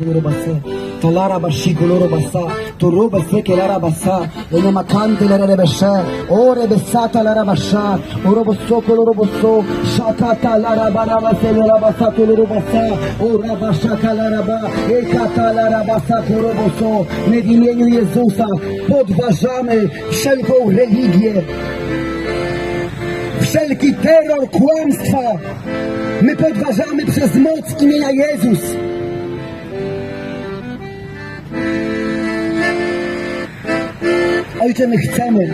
Talara Bashiko Lorobasa, Turuba Seke Lara Basa, Enamakante Lara Basha, Ore Besata Lara Basha, Oroboso Coloroboso, Shakata Lara Barabase Lara Basa Colorobasa, Ora Bashaka Lara Ba, Ekata Lara Basa Coloroboso, my w imieniu Jezusa. Podważamy wszelką religię, wszelki terror kłamstwa, my podważamy przez moc imienia Jezus. Ojcze, my chcemy,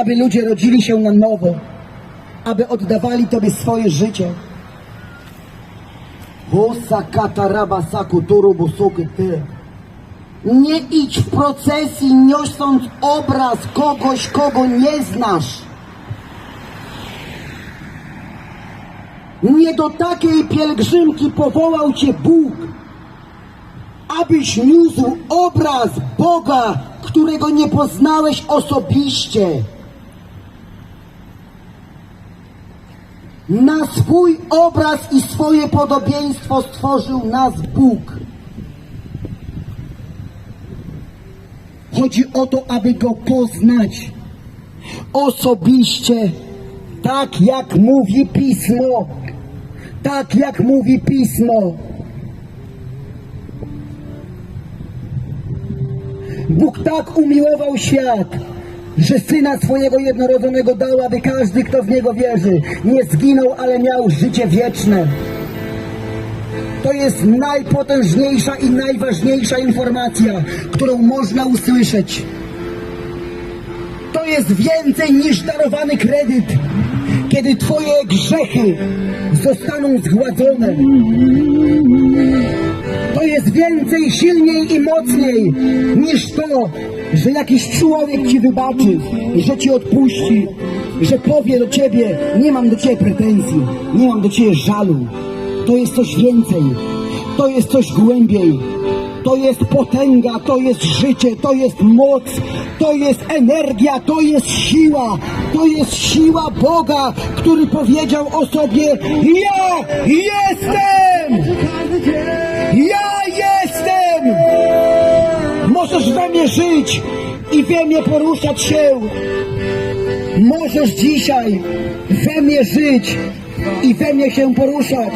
aby ludzie rodzili się na nowo, aby oddawali Tobie swoje życie. Nie idź w procesji, niosąc obraz kogoś, kogo nie znasz. Nie do takiej pielgrzymki powołał Cię Bóg, abyś niósł obraz Boga, którego nie poznałeś osobiście. Na swój obraz i swoje podobieństwo stworzył nas Bóg. Chodzi o to, aby Go poznać osobiście, tak jak mówi Pismo. Tak jak mówi Pismo. Bóg tak umiłował świat, że Syna swojego jednorodzonego dał, aby każdy, kto w Niego wierzy, nie zginął, ale miał życie wieczne. To jest najpotężniejsza i najważniejsza informacja, którą można usłyszeć. To jest więcej niż darowany kredyt, kiedy Twoje grzechy zostaną zgładzone. To jest więcej, silniej i mocniej niż to, że jakiś człowiek ci wybaczy, że ci odpuści, że powie do ciebie, nie mam do ciebie pretensji, nie mam do ciebie żalu. To jest coś więcej, to jest coś głębiej. To jest potęga, to jest życie, to jest moc, to jest energia, to jest siła, to jest siła Boga, który powiedział o sobie: Ja jestem! Ja jestem! Możesz we mnie żyć i we mnie poruszać się. Możesz dzisiaj we mnie żyć i we mnie się poruszać.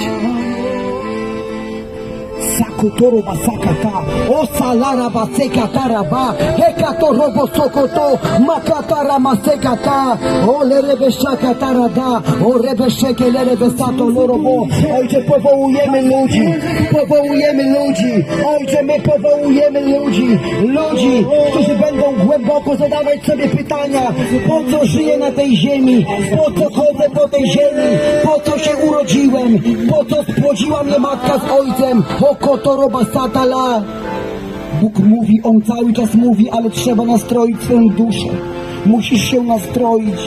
Sakutoro basakata, osalara hekato robo sokoto, makatara masekata, o lerebe shakatara da, o rebe sheke lerebe sato lorobo. Ojcze, powołujemy ludzi, powołujemy ludzi, ojcze, my powołujemy ludzi, ludzi, którzy będą głęboko zadawać sobie pytania, po co żyję na tej ziemi, po co chodzę po tej ziemi, po co urodziłem, po co spłodziła mnie matka z ojcem, okotoroba satala. Bóg mówi, On cały czas mówi, ale trzeba nastroić swoją duszę. Musisz się nastroić.